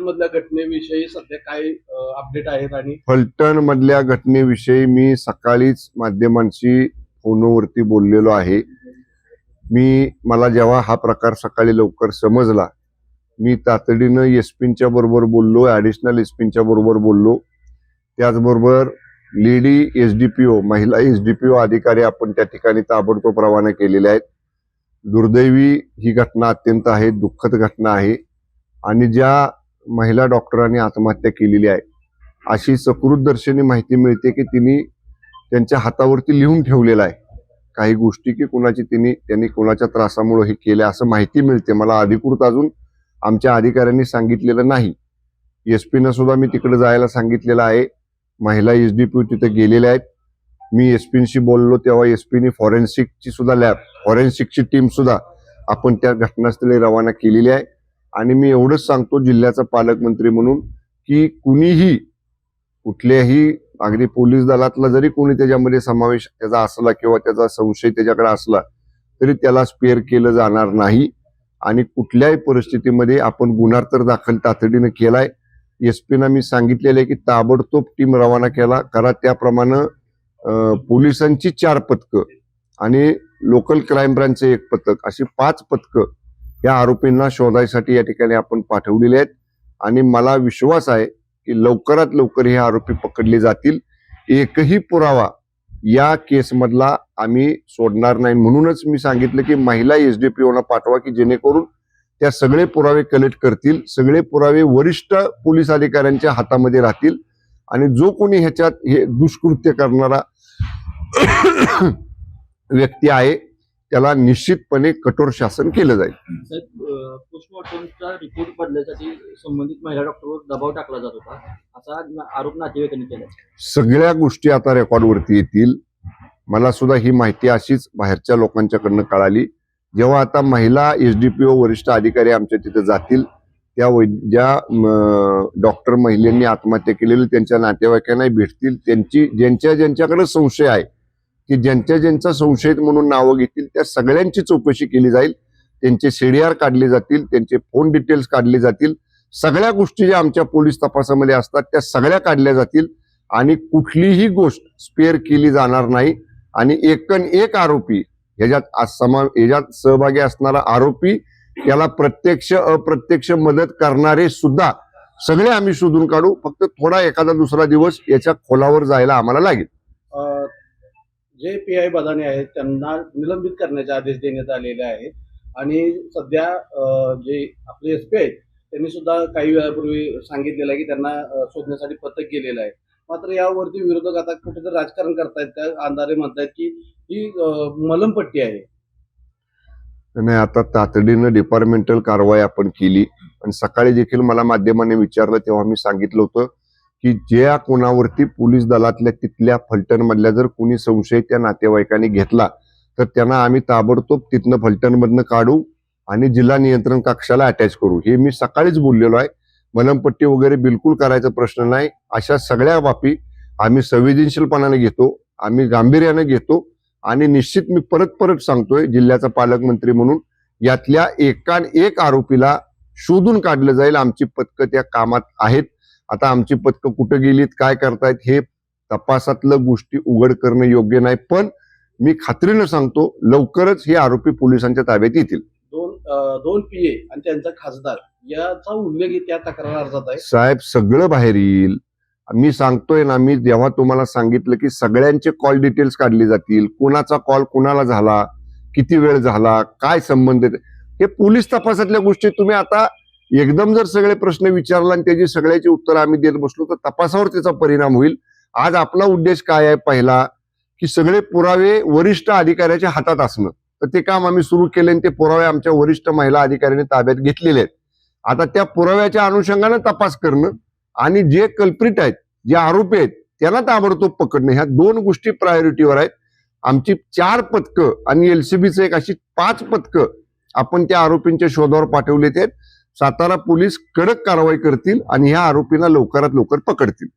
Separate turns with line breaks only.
मधल्या घटनेविषयी सध्या काय अपडेट आहेत आणि
फलटण मधल्या घटनेविषयी मी सकाळीच माध्यमांशी फोनवरती बोललेलो आहे. मी मला जेव्हा हा प्रकार सकाळी लवकर समजला मी तातडीनं एसपींच्या बरोबर बोललो ऍडिशनल एसपींच्या बरोबर बोललो. त्याचबरोबर lady S D P O महिला एस डी पी ओ अधिकारी आपण त्या ठिकाणी ताबडतोब रवाना केलेले आहेत. दुर्दैवी ही घटना अत्यंत आहे दुःखद घटना आहे. आणि ज्या महिला डॉक्टरांनी आत्महत्या केलेली आहे. अशी सकृतदर्शनी माहिती मिळते की तिने त्यांच्या हातावरती लिहून ठेवलेलं आहे. काही गोष्टी की कुणाची तिने त्यांनी कुणाच्या त्रासामुळे हे केलं असं माहिती मिळते. मला अधिकृत अजून आमच्या अधिकाऱ्यांनी सांगितलेलं नाही. एस पीनं सुद्धा मी तिकडे जायला सांगितलेलं आहे. महिला एस डी पी तिथे गेलेल्या आहेत. मी एस पींशी बोललो तेव्हा एस पीने फॉरेन्सिकची सुद्धा लॅब फॉरेन्सिकची टीम सुद्धा आपण त्या घटनास्थळी रवाना केलेली आहे. आणि मी एवढंच सांगतो जिल्ह्याचा पालकमंत्री म्हणून की कुणीही कुठल्याही अगदी पोलीस दलातला जरी कोणी त्याच्यामध्ये समावेश त्याचा असला किंवा त्याचा संशय त्याच्याकडे असला तरी त्याला स्पेअर केलं जाणार नाही. आणि कुठल्याही परिस्थितीमध्ये आपण गुन्हा तर दाखल तातडीनं केलाय. एस पीना मी सांगितलेलं आहे की ताबडतोब टीम रवाना केला करा त्याप्रमाणे पोलिसांची चार पथकं आणि लोकल क्राईम ब्रांचचे एक पथक अशी पाच पथकं या आरोपींना शोधायसाठी या ठिकाणी आपण पाठवलेले आहेत. आणि मला विश्वास आहे की लवकरात लवकर हे आरोपी पकडले जातील. एकही पुरावा या केसमधला आम्ही सोडणार नाही. म्हणूनच मी सांगितलं की महिला एस डी पी ओना पाठवा की जेणेकरून त्या सगळे पुरावे कलेक्ट करतील. सगळे पुरावे वरिष्ठ पोलीस अधिकाऱ्यांच्या हातामध्ये राहतील. आणि जो कोणी ह्याच्यात हे दुष्कृत्य करणारा व्यक्ती आहे त्याला निश्चितपणे कठोर शासन केलं जाईल.
पोस्टमॉर्टमचा रिपोर्ट बदलण्यासाठी संबंधित महिला डॉक्टरवर दबाव टाकला जात होता. असा आरोप नातेवाईकांनी केला
सगळ्या गोष्टी आता रेकॉर्डवरती येतील. मला सुद्धा ही माहिती अशीच बाहेरच्या लोकांच्याकडनं कळाली. जेव्हा आता महिला एसडीपीओ वरिष्ठ अधिकारी आमच्या तिथे जातील त्या ज्या डॉक्टर महिलांनी आत्महत्या केलेली त्यांच्या नातेवाईकांना भेटतील. त्यांची ज्यांच्या ज्यांच्याकडे संशय आहे की ज्यांच्या ज्यांचा संशयित म्हणून नावं घेतील त्या सगळ्यांची चौकशी केली जाईल. त्यांचे सीडीआर काढले जातील त्यांचे फोन डिटेल्स काढले जातील. सगळ्या गोष्टी ज्या आमच्या पोलीस तपासामध्ये असतात त्या सगळ्या काढल्या जातील. आणि कुठलीही गोष्ट स्पेअर केली जाणार नाही. आणि एकन एक आरोपी ह्याच्यात समा ह्याच्यात सहभागी असणारा आरोपी त्याला प्रत्यक्ष अप्रत्यक्ष मदत करणारे सुद्धा सगळे आम्ही शोधून काढू. फक्त थोडा एखादा दुसरा दिवस याच्या खोलावर जायला आम्हाला लागेल.
जे पी आय बदाने आहेत त्यांना निलंबित करण्याचे आदेश देण्यात आलेले आहेत. आणि सध्या जे आपले एस पी आहेत त्यांनी सुद्धा काही वेळापूर्वी सांगितलेलं आहे की त्यांना शोधण्यासाठी पथक गेलेलं आहे. मात्र यावरती विरोधक आता कुठेतरी राजकारण करतायत. त्या अंधारे म्हणतायत की ही मलमपट्टी आहे.
नाही आता तातडीनं डिपार्टमेंटल कारवाई आपण केली. आणि सकाळी देखील मला माध्यमाने विचारलं तेव्हा मी सांगितलं होतं की ज्या कोणावरती पोलीस दलातल्या तिथल्या फलटणमधल्या जर कोणी संशय त्या नातेवाईकांनी घेतला तर त्यांना आम्ही ताबडतोब तिथनं फलटणमधनं काढू आणि जिल्हा नियंत्रण कक्षाला अटॅच करू. हे मी सकाळीच बोललेलो आहे. मलमपट्टी वगैरे बिलकुल करायचा प्रश्न नाही. अशा सगळ्या बाबी आम्ही संवेदनशीलपणाने घेतो आम्ही गांभीर्याने घेतो आणि निश्चित मी परत परत सांगतोय जिल्ह्याचा पालकमंत्री म्हणून यातल्या एकान एक आरोपीला शोधून काढलं जाईल. आमची पथकं त्या कामात आहेत. आता आमची पथकं कुठं गेलीत काय करतायत हे तपासातलं गोष्टी उघड करणं योग्य नाही. पण मी खात्रीनं सांगतो लवकरच हे आरोपी पोलिसांच्या ताब्यात येतील.
दोन दोन पी ए आणि त्यांचा खासदार याचा उल्लेख त्या तक्रार अर्जात आहे.
साहेब सगळं बाहेर येईल. मी सांगतोय ना मी जेव्हा तुम्हाला सांगितलं की सगळ्यांचे कॉल डिटेल्स काढले जातील कुणाचा कॉल कुणाला झाला किती वेळ झाला काय संबंध आहे, हे पोलीस तपासातल्या गोष्टी तुम्ही आता एकदम जर सगळे प्रश्न विचारला आणि त्याची सगळ्याची उत्तरं आम्ही देत बसलो तर तपासावर त्याचा परिणाम होईल. आज आपला उद्देश काय आहे पहिला? की सगळे पुरावे वरिष्ठ अधिकाऱ्याच्या हातात असणं. तर ते काम आम्ही सुरू केले आणि ते पुरावे आमच्या वरिष्ठ महिला अधिकाऱ्याने ताब्यात घेतलेले आहेत. आता त्या पुराव्याच्या अनुषंगानं तपास करणं आणि जे कल्प्रिट आहेत जे आरोपी आहेत त्यांना ताबडतोब पकडणं ह्या दोन गोष्टी प्रायोरिटीवर आहेत. आमची चार पथकं आणि एलसीबीचं एक अशी पाच पथकं आपण त्या आरोपींच्या शोधावर पाठवले आहेत सातारा पोलीस कडक कारवाई करतील आणि ह्या आरोपींना लवकरात लवकर पकडतील.